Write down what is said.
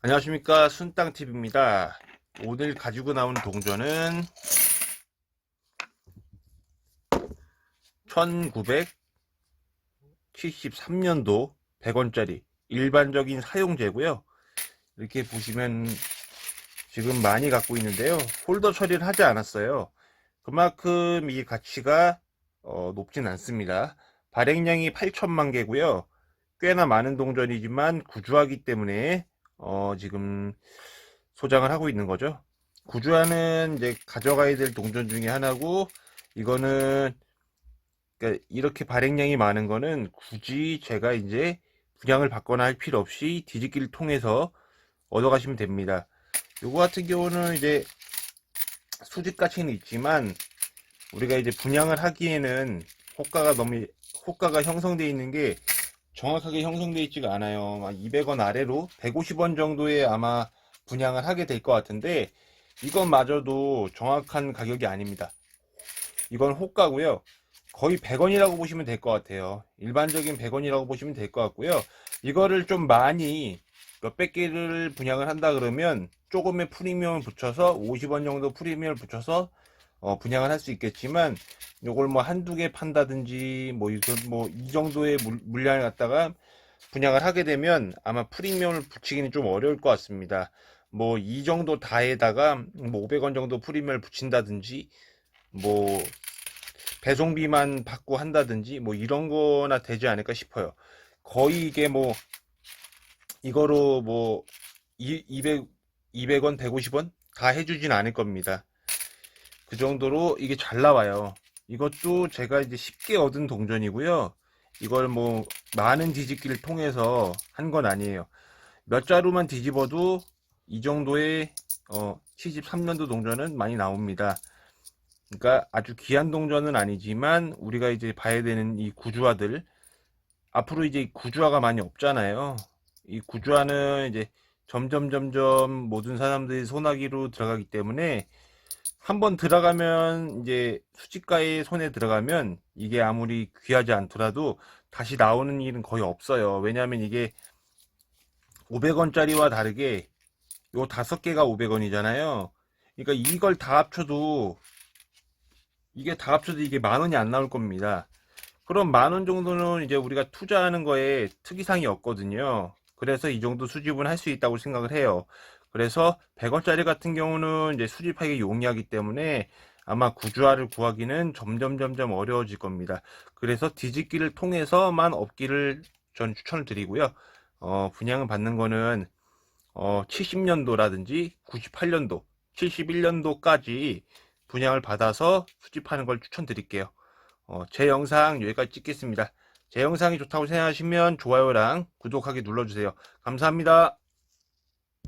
안녕하십니까. 순땅TV입니다. 오늘 가지고 나온 동전은 1973년도 100원짜리 일반적인 사용재고요. 이렇게 보시면 지금 많이 갖고 있는데요. 홀더 처리를 하지 않았어요. 그만큼 이 가치가 어, 높진 않습니다. 발행량이 8천만 개고요. 꽤나 많은 동전이지만 구주하기 때문에 어, 지금 소장을 하고 있는 거죠. 구주하는 이제 가져가야 될 동전 중에 하나고 이거는 그러니까 이렇게 발행량이 많은 거는 굳이 제가 이제 분양을 받거나 할 필요 없이 뒤집기를 통해서 얻어가시면 됩니다. 요거 같은 경우는 이제 수집 가치는 있지만 우리가 이제 분양을 하기에는 호가가 너무 호가가 형성되어 있는 게 정확하게 형성되어 있지가 않아요. 200원 아래로 150원 정도에 아마 분양을 하게 될 것 같은데 이것마저도 정확한 가격이 아닙니다. 이건 호가고요. 거의 100원이라고 보시면 될 것 같아요. 일반적인 100원이라고 보시면 될 것 같고요. 이거를 좀 많이 몇백 개를 분양을 한다 그러면 조금의 프리미엄을 붙여서 50원 정도 프리미엄을 붙여서 어, 분양을 할 수 있겠지만 요걸 뭐 한두 개 판다든지 뭐 이거 뭐이 정도의 물, 물량을 갖다가 분양을 하게 되면 아마 프리미엄을 붙이기는 좀 어려울 것 같습니다. 뭐 이 정도 다에다가 뭐 500원 정도 프리미엄을 붙인다든지 뭐 배송비만 받고 한다든지 뭐 이런 거나 되지 않을까 싶어요. 거의 이게 뭐 이거로 뭐 200 200원, 150원 다 해주진 않을 겁니다. 그 정도로 이게 잘 나와요. 이것도 제가 이제 쉽게 얻은 동전이고요. 이걸 뭐 많은 뒤집기를 통해서 한 건 아니에요. 몇 자루만 뒤집어도 이 정도의 어 73년도 동전은 많이 나옵니다. 그러니까 아주 귀한 동전은 아니지만 우리가 이제 봐야 되는 이 구주화들 앞으로 이제 구주화가 많이 없잖아요. 이 구주화는 이제 점점 점점 모든 사람들이 소나기로 들어가기 때문에 한번 들어가면 이제 수집가의 손에 들어가면 이게 아무리 귀하지 않더라도 다시 나오는 일은 거의 없어요. 왜냐하면 이게 500원짜리와 다르게 요 다섯 개가 500원이잖아요. 그러니까 이걸 다 합쳐도 이게 다 합쳐도 이게 만 원이 안 나올 겁니다. 그럼 만 원 정도는 이제 우리가 투자하는 거에 특이사항이 없거든요. 그래서 이 정도 수집은 할 수 있다고 생각을 해요. 그래서 100원짜리 같은 경우는 이제 수집하기 용이하기 때문에 아마 구주화를 구하기는 점점 점점 어려워질 겁니다. 그래서 뒤집기를 통해서만 얻기를 전 추천을 드리고요. 어, 분양을 받는 거는 어, 70년도라든지 98년도, 71년도까지 분양을 받아서 수집하는 걸 추천드릴게요. 어, 제 영상 여기까지 찍겠습니다. 제 영상이 좋다고 생각하시면 좋아요랑 구독하기 눌러주세요. 감사합니다.